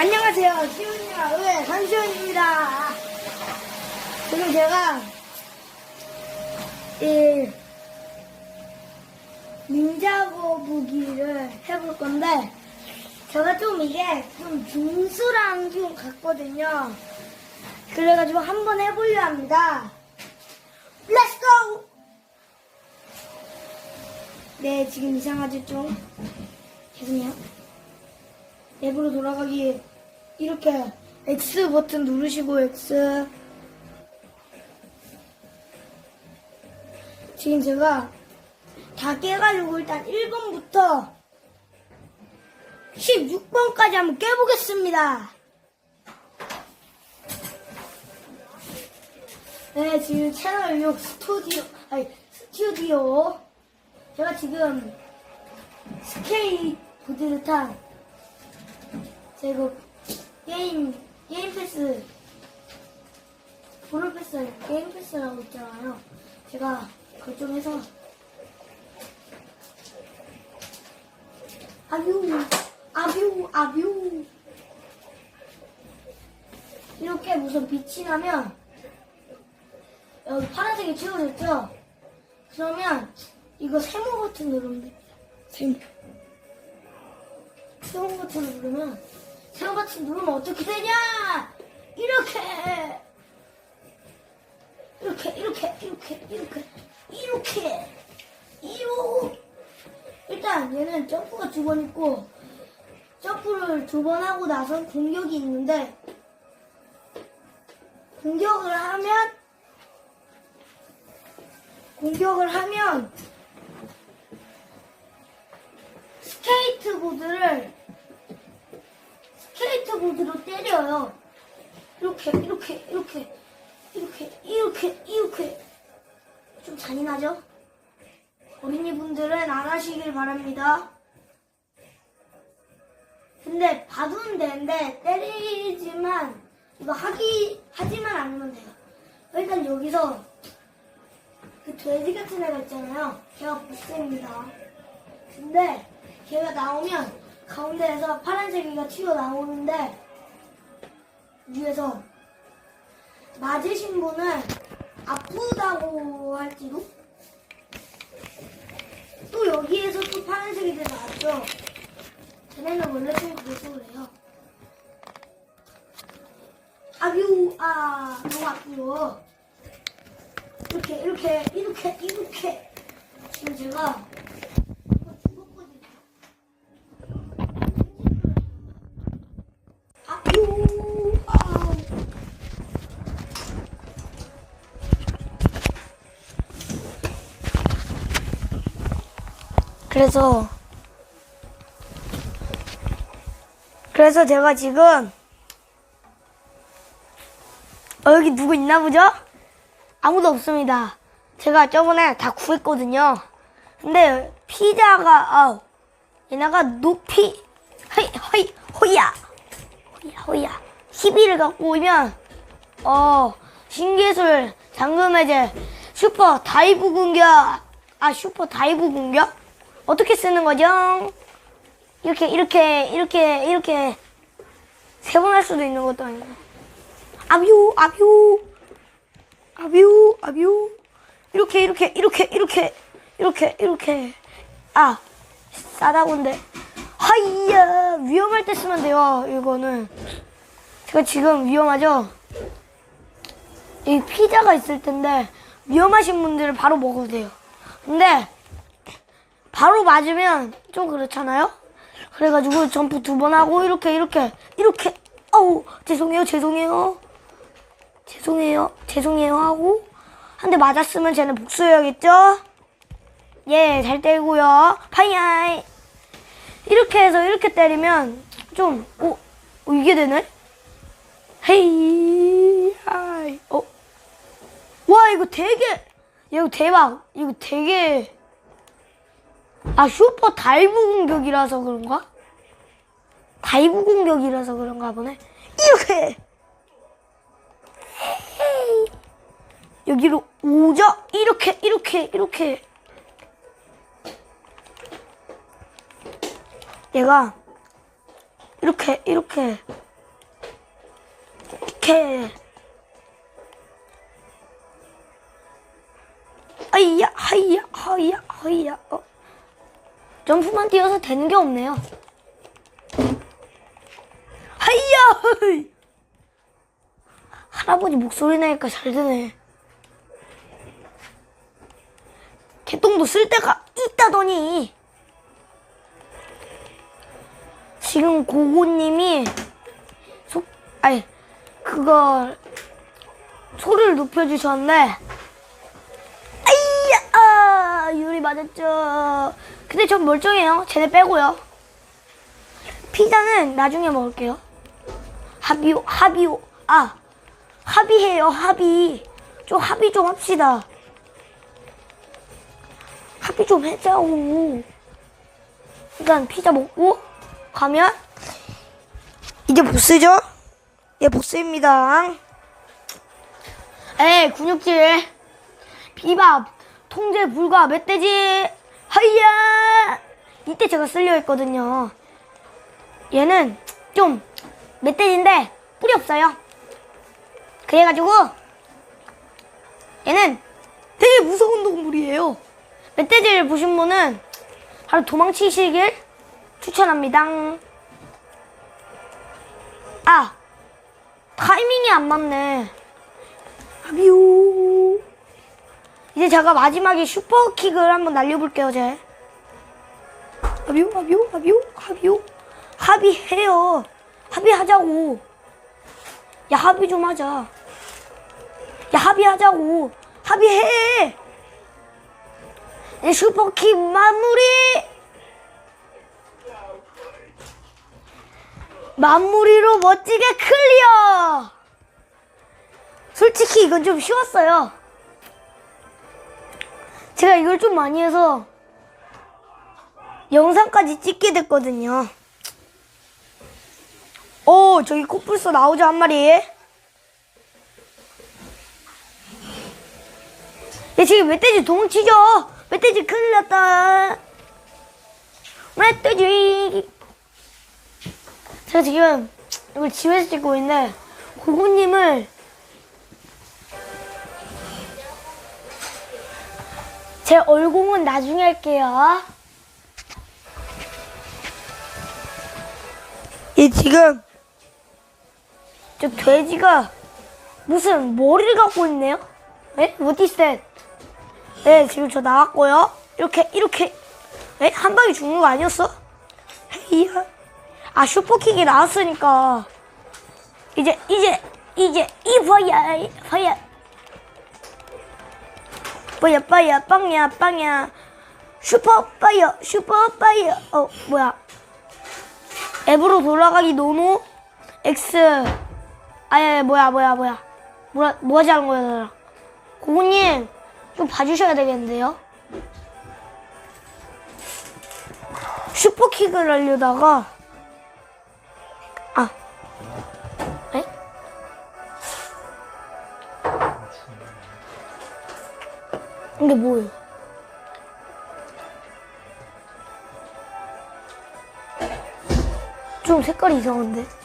안녕하세요. 시훈이와 의회 선시훈입니다. 지금 제가 이 닌자 거북이를 해볼 건데 제가 좀 이게 좀 중수랑 좀 같거든요. 그래가지고 한번 해보려 합니다. 렛츠 고! 네, 지금 이상하죠 좀? 죄송해요. 앱으로 돌아가기 이렇게 X 버튼 누르시고 X 지금 제가 다 깨가지고 일단 1번부터 16번까지 한번 깨보겠습니다. 네, 지금 채널 6 스튜디오, 아니, 스튜디오. 제가 지금 스케이트보드를 탄 제가 게임 게임 패스 브롤 패스 게임 패스라고 있잖아요. 제가 좀 해서 아뷰 아뷰 아뷰 이렇게 무슨 빛이 나면 여기 파란색이 채워졌죠? 그러면 이거 세모 버튼 누르면 됩니다. 세모 세모 버튼을 누르면 버튼 누르면 어떻게 되냐? 이렇게. 이렇게 이렇게 이렇게 이렇게 이렇게. 이로 일단 얘는 점프가 두 번 있고 점프를 두 번 하고 나서 공격이 있는데 공격을 하면 공격을 하면 스케이트보드를 스케이트보드로 때려요. 이렇게 이렇게 이렇게 이렇게 이렇게 이렇게 좀 잔인하죠? 어린이분들은 안 하시길 바랍니다. 근데 봐두면 되는데 때리지만 이거 하기 하지만 않으면 돼요. 일단 여기서 그 돼지 같은 애가 있잖아요. 걔가 보스입니다. 근데 걔가 나오면 가운데에서 파란색이가 튀어나오는데 위에서 맞으신 분은 아프다고 할지도 또 여기에서 또 파란색이 돼 나왔죠. 쟤네는 원래 좀 그래서 그래요. 아뷰 아 너무 아프요. 이렇게 이렇게 이렇게 이렇게 지금 제가 이거 죽었거든요. 아유 아 그래서 그래서 제가 지금 어, 여기 누구 있나 보죠? 아무도 없습니다. 제가 저번에 다 구했거든요. 근데 피자가 아 얘네가 높이 허이 허이 호야 호야 호야 12를 갖고 오면 어 신기술 잠금 해제 슈퍼 다이브 공격 아 슈퍼 다이브 공격 어떻게 쓰는 거죠? 이렇게 이렇게 이렇게 이렇게 세 번 할 수도 있는 것도 아니고. 아뷰 아뷰 아뷰 아뷰. 이렇게 이렇게 이렇게 이렇게 이렇게 이렇게. 아 싸다곤데. 하이야 위험할 때 쓰면 돼요 이거는. 제가 지금 위험하죠? 이 피자가 있을 텐데 위험하신 분들은 바로 먹어도 돼요. 근데 바로 맞으면 좀 그렇잖아요 그래가지고 점프 두 번 하고 이렇게 이렇게 이렇게 어우 죄송해요 죄송해요 죄송해요. 죄송해요 하고 한 대 맞았으면 쟤는 복수해야겠죠? 예, 잘 때리고요. 파이아이. 이렇게 해서 이렇게 때리면 좀 오, 오 이게 되네? 헤이 하이. 어. 와, 이거 되게 이거 대박. 이거 되게 아, 슈퍼 다이브 공격이라서 그런가? 다이브 공격이라서 그런가 보네. 이렇게 여기로 오죠? 이렇게, 이렇게, 이렇게. 얘가 이렇게, 이렇게 이렇게 아이야 하이야 하이야 하이야 어. 점프만 뛰어서 되는 게 없네요. 하이야! 할아버지 목소리 나니까 잘 되네. 개똥도 쓸 데가 있다더니. 지금 고고님이 소, 아니 그거 소리를 높여주셨는데 아이야! 아 유리 맞았죠 근데 전 멀쩡해요. 쟤네 빼고요. 피자는 나중에 먹을게요. 합의요 합의요 아 합의해요 합의. 좀 합의 좀 합시다. 합의 좀 해자고. 일단 피자 먹고 가면 이제 보스죠? 예 보스입니다. 에이 근육질. 비밥 통제 불가 멧돼지 하이야! 이때 제가 쓸려 했거든요. 얘는 좀 멧돼지인데 뿔이 없어요. 그래가지고 얘는 되게 무서운 동물이에요. 멧돼지를 보신 분은 바로 도망치시길 추천합니다. 아 타이밍이 안 맞네. 하비오 이제 제가 마지막에 슈퍼킥을 한번 날려볼게요 제. 하비오 하비오 하비오 하비오 합의해요. 합의하자고. 야 합의 좀 하자. 야 합의하자고. 합의해. 이 슈퍼킥 마무리. 마무리로 멋지게 클리어. 솔직히 이건 좀 쉬웠어요 제가 이걸 좀 많이 해서 영상까지 찍게 됐거든요. 오 저기 코뿔소 나오죠 한 마리? 얘 지금 멧돼지 도망치죠? 멧돼지 큰일 났다. 멧돼지. 제가 지금 이걸 집에서 찍고 있는데 고고님을 제 얼공은 나중에 할게요 얘 지금 저 돼지가 무슨 머리를 갖고 있네요? 에? That? 네, 지금 저 나왔고요. 이렇게, 이렇게. 에? 한 방에 죽는 거 아니었어? 헤이야. 아, 슈퍼킥이 나왔으니까. 이제, 이제, 이제, 이 봐야, 봐야. 뭐야, 빠야, 빵야, 빵야. 슈퍼 빠야, 슈퍼 빠야. 어, 뭐야. 앱으로 돌아가기 노노 X 아예 뭐야 뭐야 뭐야 뭐라 뭐가 잘한 거야 고고님 좀 봐주셔야 되겠는데요 슈퍼킥을 하려다가 이게 뭐예요? 좀 색깔이 이상한데?